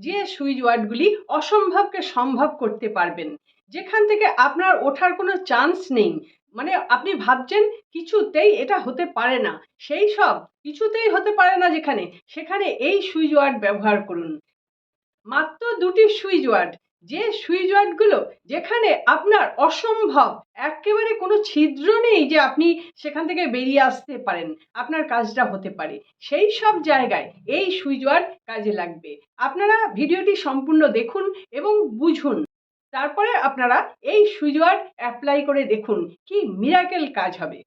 যে সুইচ ওয়ার্ডগুলি অসম্ভবকে সম্ভব করতে পারবেন। যেখান থেকে আপনার ওঠার কোনো চান্স নেই। মানে আপনি ভাবছেন কিছুতেই এটা হতে পারে না। সেই সব কিছুতেই হতে পারে না যেখানে। সেখানে এই সুইচ ওয়ার্ড ব্যবহার করুন। মাত্র দুটি সুইচ ওয়ার্ড। যে সুইচ ওয়ার্ডগুলো যেখানে আপনার অসম্ভব, একেবারে কোনো ছিদ্র নেই যে আপনি সেখান থেকে বেরিয়ে আসতে পারেন, আপনার কাজটা হতে পারে। সেই সব জায়গায় এই সুইচ ওয়ার্ড কাজে লাগবে। আপনারা ভিডিওটি সম্পূর্ণ দেখুন এবং বুঝুন। তারপরে আপনারা এই সুইচ ওয়ার্ড অ্যাপ্লাই করে দেখুন কি মিরাকেল কাজ হবে।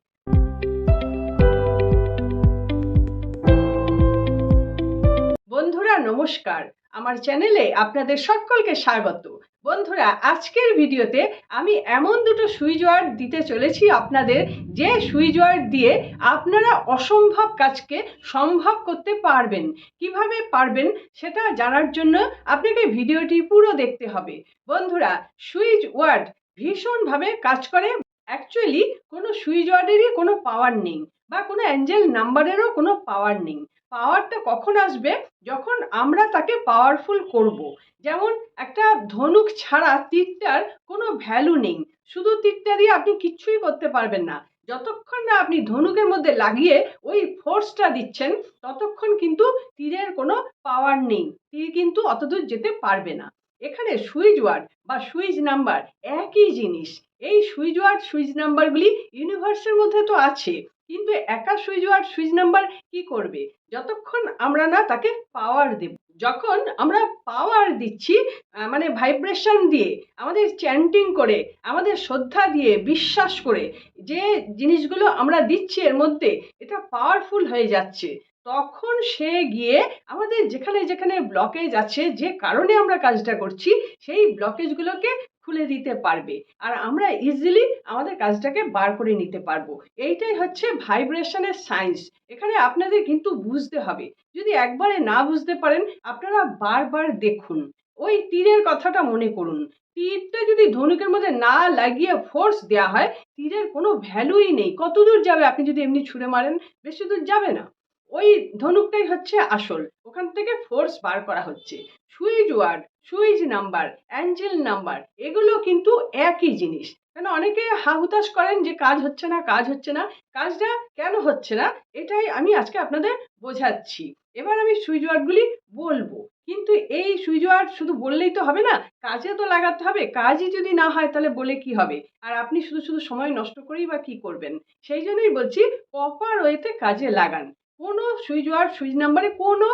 বন্ধুরা, নমস্কার। আমার চ্যানেলে আপনাদের সকলকে স্বাগত। বন্ধুরা, আজকের ভিডিওতে আমি এমন দুটো সুইচ ওয়ার্ড দিতে চলেছি আপনাদের, যে সুইচ ওয়ার্ড দিয়ে আপনারা অসম্ভব কাজকে সম্ভব করতে পারবেন। কীভাবে পারবেন সেটা জানার জন্য আপনাকে ভিডিওটি পুরো দেখতে হবে। বন্ধুরা সুইচ ওয়ার্ড ভীষণভাবে কাজ করে। অ্যাকচুয়ালি কোনো সুইচ ওয়ার্ডেরই কোনো পাওয়ার নেই বা কোনো অ্যাঞ্জেল নাম্বারেরও কোনো পাওয়ার নেই। পাওয়ারটা কখন আসবে? যখন আমরা তাকে পাওয়ারফুল করব। যেমন একটা ধনুক ছাড়া তীরটার কোনো ভ্যালু নেই। শুধু তীরটা দিয়ে আপনি কিচ্ছুই করতে পারবেন না। যতক্ষণ না আপনি ধনুকের মধ্যে লাগিয়ে ওই ফোর্সটা দিচ্ছেন, ততক্ষণ কিন্তু তীরের কোনো পাওয়ার নেই। তীর কিন্তু অতদূর যেতে পারবে না। এখানে সুইচ ওয়ার্ড বা সুইচ নাম্বার একই জিনিস। এই সুইচ ওয়ার্ড সুইচ নাম্বারগুলি ইউনিভার্সের মধ্যে তো আছে। কিন্তু একা সুইচ ওয়ার্ড সুইচ নাম্বার কি করবে? যতক্ষণ আমরা না তাকে পাওয়ার দেব, যখন আমরা পাওয়ার দিচ্ছি মানে ভাইব্রেশন দিয়ে, আমাদের চ্যান্টিং করে, আমাদের শ্রদ্ধা দিয়ে, বিশ্বাস করে, যে জিনিসগুলো আমরা দিচ্ছি এর মধ্যে, এটা পাওয়ারফুল হয়ে যাচ্ছে। তখন সে গিয়ে আমাদের যেখানে যেখানে ব্লকেজ আছে, যে কারণে আমরা কাজটা করছি, সেই ব্লকেজগুলোকে খুলে দিতে পারবে। আর আমরা ইজিলি আমাদের কাজটাকে বার করে নিতে পারব। এইটাই হচ্ছে ভাইব্রেশনের সায়েন্স এখানে আপনাদের কিন্তু বুঝতে হবে। যদি একবারে না বুঝতে পারেন, আপনারা বারবার দেখুন। ওই তীরের কথাটা মনে করুন। তীরটা যদি ধনুকের মধ্যে না লাগিয়ে ফোর্স দেওয়া হয়, তীরের কোনো ভ্যালুই নেই। কত দূর যাবে? আপনি যদি এমনি ছুঁড়ে মারেন, বেশি দূর যাবে না। ওই ধনুকটাই হচ্ছে আসল। ওখান থেকে ফোর্স বার করা হচ্ছে। Switch word switch number angel number এগুলো কিন্তু একই জিনিস। কেন অনেকে হাহুতাশ করেন যে কাজ হচ্ছে না, কাজ হচ্ছে না। কাজটা কেন হচ্ছে না, এটাই আমি আজকে আপনাদের বোঝাচ্ছি। এবার আমি সুইচ ওয়ার্ডগুলি বলব। কিন্তু এই সুইচ ওয়ার্ড শুধু বললেই তো হবে না, কাজে তো লাগাতে হবে। কাজই যদি না হয় তাহলে বলে কি হবে? আর আপনি শুধু শুধু সময় নষ্ট করেই বা কি করবেন? সেই জন্যই বলছি প্রপার ওয়েতে কাজে লাগান। কোনো সুইচ ওয়ার্ড সুইচ নাম্বারে কোনো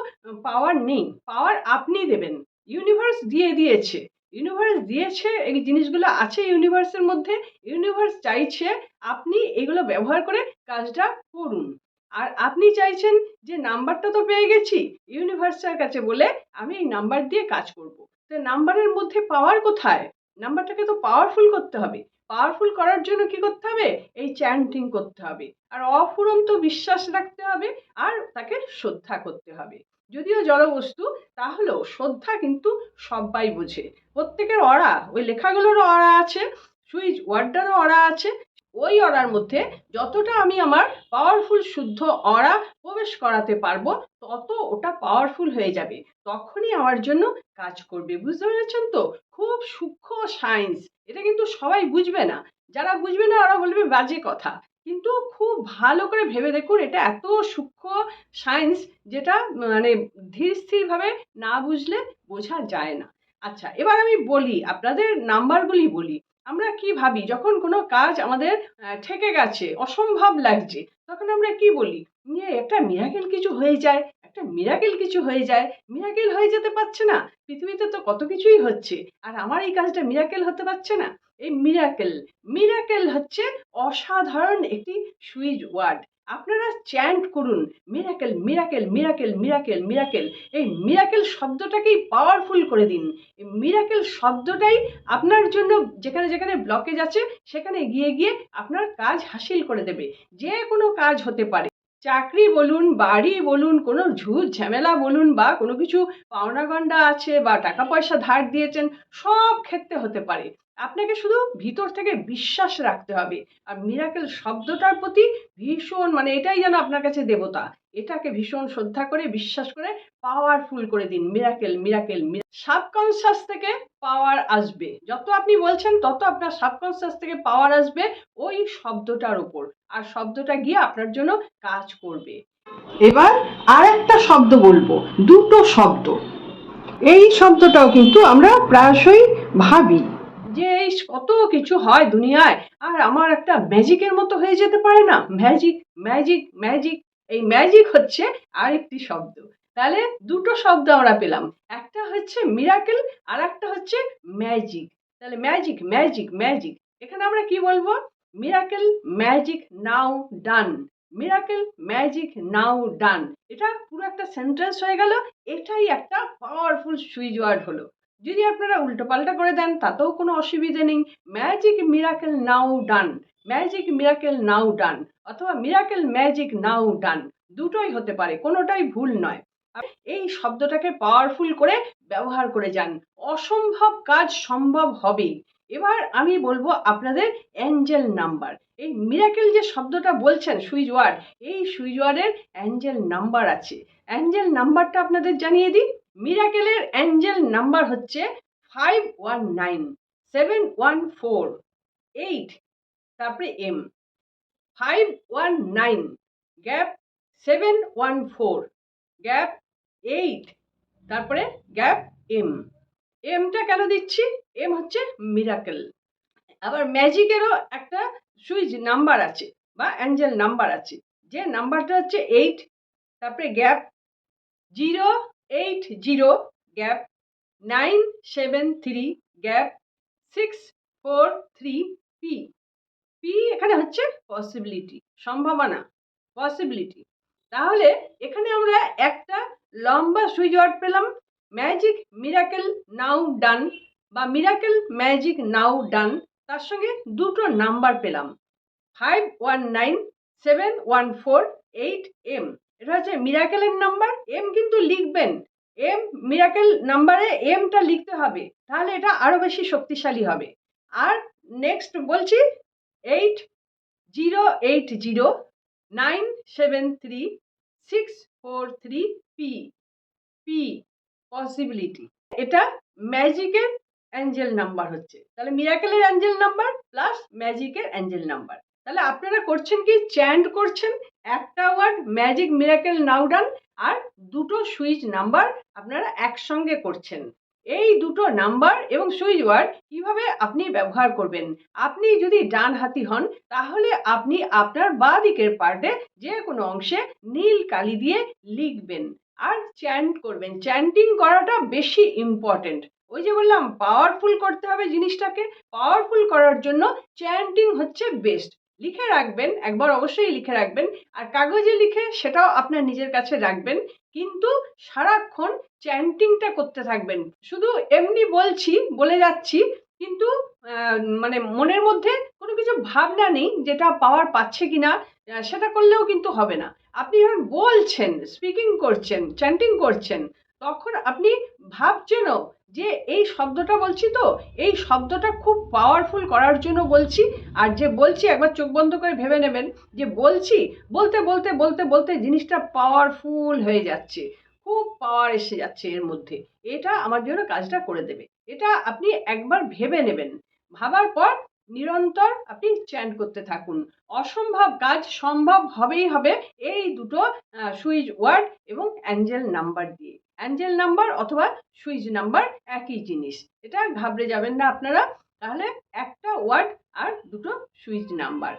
পাওয়ার নেই। পাওয়ার আপনি দেবেন। ইউনিভার্স দিয়ে দিয়েছে। ইউনিভার্স দিয়েছে, এই জিনিসগুলো আছে ইউনিভার্সের মধ্যে। ইউনিভার্স চাইছে আপনি এগুলো ব্যবহার করে কাজটা করুন। আর আপনি চাইছেন যে নাম্বারটা তো পেয়ে গেছি, ইউনিভার্সের কাছে বলে আমি এই নাম্বার দিয়ে কাজ করব। তো নাম্বারের মধ্যে পাওয়ার কোথায়? নাম্বারটাকে তো পাওয়ারফুল করতে হবে। পাওয়ারফুল করার জন্য কি করতে হবে? এই চ্যান্টিং করতে হবে। আর অফুরন্ত বিশ্বাস রাখতে হবে আর তাকে শ্রদ্ধা করতে হবে। যদিও জড়বস্তু, তাহলেও শ্রদ্ধা কিন্তু সবাই বোঝে। প্রত্যেকের অড়া, ওই লেখাগুলোরও অড়া আছে, সুইচ ওয়ার্ডটারও অড়া আছে ওই অরার মধ্যে যতটা আমি আমার পাওয়ারফুল শুদ্ধ অরা প্রবেশ করাতে পারব, তত ওটা পাওয়ারফুল হয়ে যাবে। তখনই আমার জন্য কাজ করবে, বুঝতে পেরেছেন তো? খুব সূক্ষ্ম সায়েন্স এটা কিন্তু সবাই বুঝবে না। যারা বুঝবে না, ওরা বলবে বাজে কথা। কিন্তু খুব ভালো করে ভেবে দেখুন, এটা এত সূক্ষ্ম সায়েন্স যেটা মানে ধীর স্থিরভাবে না বুঝলে বোঝা যায় না। আচ্ছা এবার আমি বলি, আপনাদের নাম্বারগুলি বলি। আমরা কি ভাবি? যখন কোনো কাজ আমাদের ঠেকে গেছে, অসম্ভব লাগছে, তখন আমরা কি বলি? নিয়ে একটা মিরাকেল কিছু হয়ে যায়, একটা মিরাকেল কিছু হয়ে যায়। মিরাকেল হয়ে যেতে পারছে না। পৃথিবীতে তো কত কিছুই হচ্ছে, আর আমার এই কাজটা মিরাকেল হতে পারছে না। এই মিরাকেল মিরাকেল হচ্ছে অসাধারণ একটি সুইচ ওয়ার্ড। আপনারা চ্যান্ট করুন miracle miracle miracle miracle miracle এই মিরাকেল শব্দটাকেই পাওয়ারফুল করে দিন। এই মিরাকেল শব্দটাই আপনার জন্য যেখানে যেখানে ব্লকেজ আছে, সেখানে গিয়ে গিয়ে আপনার কাজ হাসিল করে দেবে। যে কোনো কাজ হতে পারে। চাকরি বলুন, বাড়ি বলুন, কোনো ঝুট ঝামেলা বলুন বা কোনো কিছু, পাওনা গন্ডা আছে বা টাকা পয়সা ধার দিয়েছেন, সব ক্ষেত্রে হতে পারে। আপনাকে শুধু ভিতর থেকে বিশ্বাস রাখতে হবে। আর মিরাকেল শব্দটার প্রতি ভীষণ মানে এটাই যেন আপনার কাছে দেবতা। এটাকে ভীষণ শ্রদ্ধা করে, বিশ্বাস করে পাওয়ারফুল করে দিন। মিরাকেল মিরাকেল সাবকনসিয়াস থেকে পাওয়ার আসবে। যত আপনি বলছেন, তত আপনার সাবকনসিয়াস থেকে পাওয়ার আসবে ওই শব্দটার উপর। আর শব্দটা গিয়ে আপনার জন্য কাজ করবে। এবার আর একটা শব্দ বলব, দুটো শব্দ। এই শব্দটাও কিন্তু আমরা প্রায়শই ভাবি। যে এই কত কিছু হয় দুনিয়ায়, আর আমার একটা ম্যাজিকের মতো হয়ে যেতে পারে না। ম্যাজিক ম্যাজিক ম্যাজিক, এই ম্যাজিক হচ্ছে আরেকটি শব্দ। তাহলে দুটো শব্দ আমরা পেলাম। একটা হচ্ছে মিরাকেল আর একটা হচ্ছে ম্যাজিক। তাহলে ম্যাজিক ম্যাজিক ম্যাজিক। এখানে আমরা কি বলব? Miracle, magic, now, done. Miracle, magic, now, done. এটা পুরো একটা সেন্টেন্স হয়ে গেল। এটাই একটা পাওয়ারফুল সুইচ ওয়ার্ড হলো। যদি আপনারা উল্টো পাল্টা করে দেন, তাতেও কোনো অসুবিধে নেই। Magic miracle now done magic miracle now done অথবা মিরাকেল ম্যাজিক নাও ডান দুটোই হতে পারে, কোনোটাই ভুল নয়। এই শব্দটাকে পাওয়ারফুল করে ব্যবহার করে যান। অসম্ভব কাজ সম্ভব হবেই এবার আমি বলব আপনাদের অ্যাঞ্জেল নাম্বার এই মিরাকেল যে শব্দটা বলছেন, সুইচ ওয়ার্ড, এই সুইচ ওয়ার্ডের অ্যাঞ্জেল নাম্বার আছে। অ্যাঞ্জেল নাম্বারটা আপনাদের জানিয়ে দিই। মিরাকেলের অ্যাঞ্জেল নাম্বার হচ্ছে five one nine seven one four eight তারপরে M five one nine gap seven one four gap eight তারপরে গ্যাপ এম এমটা কেন দিচ্ছি? এম হচ্ছে মিরাকেল আবার ম্যাজিকেরও একটা সুইচ নাম্বার আছে বা অ্যাঞ্জেল নাম্বার আছে। যে নাম্বারটা হচ্ছে এইট তারপরে gap zero eight zero gap nine seven three gap six four three P P এখানে হচ্ছে পসিবিলিটি সম্ভাবনা পসিবিলিটি তাহলে এখানে আমরা একটা লম্বা সুইচ ওয়ার্ড পেলাম ম্যাজিক মিরাকেল নাও ডান বা মিরাকেল ম্যাজিক নাও ডান তার সঙ্গে দুটো নাম্বার পেলাম five one nine seven one four eight M এটা হচ্ছে মিরাকেলের নাম্বার এম কিন্তু লিখবেন। এম মিরাকেল নাম্বারে এমটা লিখতে হবে, তাহলে এটা আরও বেশি শক্তিশালী হবে। আর নেক্সট বলছি eight zero eight zero nine seven three six four three P P possibility এটা ম্যাজিকের অ্যাঞ্জেল নাম্বার হচ্ছে। তাহলে মিরাকেলের অ্যাঞ্জেল নাম্বার প্লাস ম্যাজিকের অ্যাঞ্জেল নাম্বার তাহলে আপনারা করছেন কি? চ্যান্ট করছেন, একটা word, magic miracle now done আর দুটো সুইচ নাম্বার আপনারা একসঙ্গে করছেন। এই দুটো নাম্বার এবং সুইচ ওয়ার্ড কীভাবে আপনি ব্যবহার করবেন? আপনি যদি ডান হাতি হন, তাহলে আপনি আপনার বাঁ দিকের পার্টে যে কোনো অংশে নীল কালি দিয়ে লিখবেন আর চ্যান্ট করবেন। চ্যান্টিং করাটা বেশি ইম্পর্টেন্ট। ওই যে বললাম, পাওয়ারফুল করতে হবে জিনিসটাকে। পাওয়ারফুল করার জন্য চ্যান্টিং হচ্ছে বেস্ট। লিখে রাখবেন, একবার অবশ্যই লিখে রাখবেন। আর কাগজে লিখে সেটাও আপনার নিজের কাছে রাখবেন। কিন্তু সারাক্ষণ চ্যান্টিংটা করতে থাকবেন। শুধু এমনি বলছি, বলে যাচ্ছি, কিন্তু মানে মনের মধ্যে কোনো কিছু ভাবনা নেই যেটা পাওয়ার পাচ্ছে কি না সেটা করলেও কিন্তু হবে না। আপনি যখন বলছেন স্পিকিং করছেন চ্যান্টিং করছেন, তখন আপনি ভাবছেনও যে এই শব্দটা বলছি তো, এই শব্দটা খুব পাওয়ারফুল করার জন্য বলছি, আর যে বলছি একবার চোখ বন্ধ করে ভেবে নেবেন, যে বলছি, বলতে বলতে বলতে বলতে জিনিসটা পাওয়ারফুল হয়ে যাচ্ছে, খুব পাওয়ার এসে যাচ্ছে এর মধ্যে। এটা আমার জন্য কাজটা করে দেবে। এটা আপনি একবার ভেবে নেবেন। ভাবার পর নিরন্তর আপনি চ্যান্ট করতে থাকুন। অসম্ভব কাজ সম্ভব হবেই হবে এই দুটো সুইচ ওয়ার্ড এবং অ্যাঞ্জেল নাম্বার দিয়ে। অ্যাঞ্জেল নাম্বার অথবা সুইচ নাম্বার একই জিনিস। এটা ঘাবড়ে যাবেন না আপনারা। তাহলে একটা ওয়ার্ড আর দুটো সুইচ নাম্বার।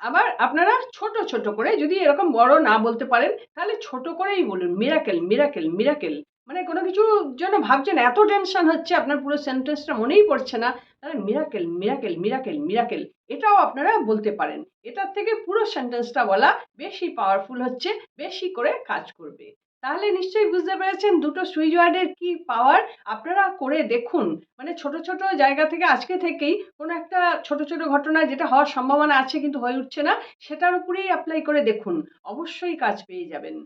আবার আপনারা ছোট ছোট করে যদি এরকম বড় না বলতে পারেন, তাহলে ছোট করেই বলুন মিরাকেল মিরাকেল মিরাকেল মানে কোনো কিছুর জন্য ভাবছেন, এত টেনশন হচ্ছে, আপনার পুরো সেন্টেন্সটা মনেই পড়ছে না। তাহলে মিরাকেল মিরাকেল মিরাকেল মিরাকেল এটাও আপনারা বলতে পারেন। এটার থেকে পুরো সেন্টেন্সটা বলা বেশি পাওয়ারফুল হচ্ছে, বেশি করে কাজ করবে। তাহলে নিশ্চয়ই বুঝতে পেরেছেন দুটো সুইচ ওয়ার্ডের কি পাওয়ার আপনারা করে দেখুন। মানে ছোট ছোট জায়গা থেকে আজকে থেকেই কোনো একটা ছোট ছোট ঘটনা যেটা হওয়ার সম্ভাবনা আছে কিন্তু হয়ে উঠছে না, সেটার উপরেই অ্যাপ্লাই করে দেখুন। অবশ্যই কাজ পেয়ে যাবেন।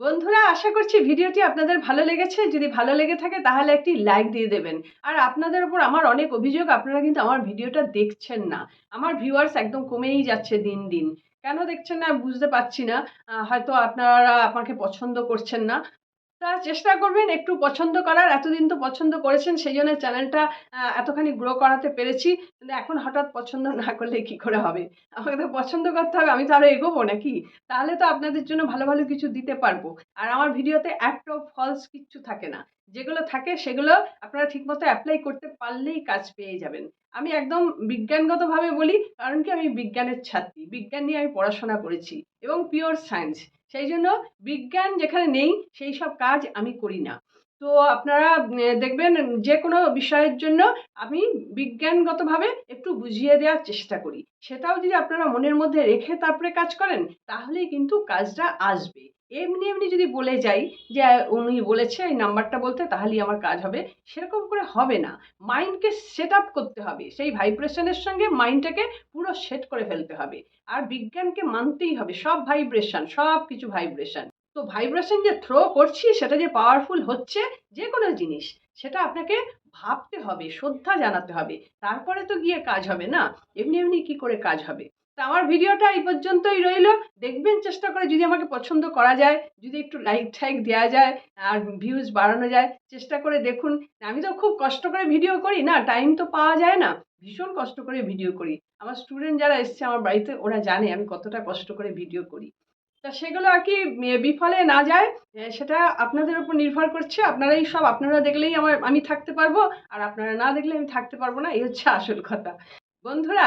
বন্ধুরা, আশা করছি ভিডিওটি আপনাদের ভালো লেগেছে। যদি ভালো লেগে থাকে তাহলে একটি লাইক দিয়ে দেবেন। আর আপনাদের উপর আমার অনেক অভিযোগ, আপনারা কিন্তু আমার ভিডিওটা দেখছেন না। আমার ভিউয়ার্স একদম কমেই যাচ্ছে দিন দিন। কেন দেখছেন না বুঝতে পারছি না। হয়তো আপনারা আমাকে পছন্দ করছেন না। তা চেষ্টা করবেন একটু পছন্দ করার। এতদিন তো পছন্দ করেছেন, সেই জন্য চ্যানেলটা এতখানি গ্রো করাতে পেরেছি। কিন্তু এখন হঠাৎ পছন্দ না করলে কি করে হবে? আমাকে তো পছন্দ করতে হবে, আমি তো আরও এগোবো নাকি? তাহলে তো আপনাদের জন্য ভালো ভালো কিছু দিতে পারব। আর আমার ভিডিওতে একটাও ফলস কিচ্ছু থাকে না। যেগুলো থাকে সেগুলো আপনারা ঠিকমতো অ্যাপ্লাই করতে পারলেই কাজ পেয়ে যাবেন। আমি একদম বিজ্ঞানগতভাবে বলি, কারণ কি আমি বিজ্ঞানের ছাত্রী, বিজ্ঞান নিয়ে আমি পড়াশোনা করেছি এবং পিওর সায়েন্স সেই জন্য বিজ্ঞান যেখানে নেই, সেই সব কাজ আমি করি না। তো আপনারা দেখবেন যে কোনো বিষয়ের জন্য আমি বিজ্ঞানগতভাবে একটু বুঝিয়ে দেওয়ার চেষ্টা করি। সেটাও যদি আপনারা মনের মধ্যে রেখে তারপরে কাজ করেন, তাহলেই কিন্তু কাজটা আসবে। এমনি এমনি যদি বলে যাই যে, উনি বলেছে এই নাম্বারটা বলতে, তাহলেই আমার কাজ হবে। সেরকম করে হবে না। মাইন্ডকে সেট আপ করতে হবে। সেই ভাইব্রেশনের সঙ্গে মাইন্ডটাকে পুরো সেট করে ফেলতে হবে। আর বিজ্ঞানকে মানতেই হবে। সব ভাইব্রেশন সব কিছু ভাইব্রেশন তো ভাইব্রেশন যে থ্রো করছি, সেটা যে পাওয়ারফুল হচ্ছে, যে কোনো জিনিস, সেটা আপনাকে ভাবতে হবে, শ্রদ্ধা জানাতে হবে। তারপরে তো গিয়ে কাজ হবে না। এমনি এমনি কি করে কাজ হবে? আমার ভিডিওটা এই পর্যন্তই রইল। দেখবেন, চেষ্টা করে যদি আমাকে পছন্দ করা যায়, যদি একটু লাইক ঠাইক দেওয়া যায়, আর ভিউজ বাড়ানো যায়, চেষ্টা করে দেখুন। আমি তো খুব কষ্ট করে ভিডিও করি না টাইম তো পাওয়া যায় না। ভীষণ কষ্ট করে ভিডিও করি। আমার স্টুডেন্ট যারা এসছে আমার বাড়িতে, ওরা জানে আমি কতটা কষ্ট করে ভিডিও করি। তা সেগুলো আর কি বিফলে না যায়। সেটা আপনাদের উপর নির্ভর করছে। আপনারাই সব, আপনারা দেখলেই আমার, আমি থাকতে পারব, আর আপনারা না দেখলে আমি থাকতে পারব না। এই হচ্ছে আসল কথা। বন্ধুরা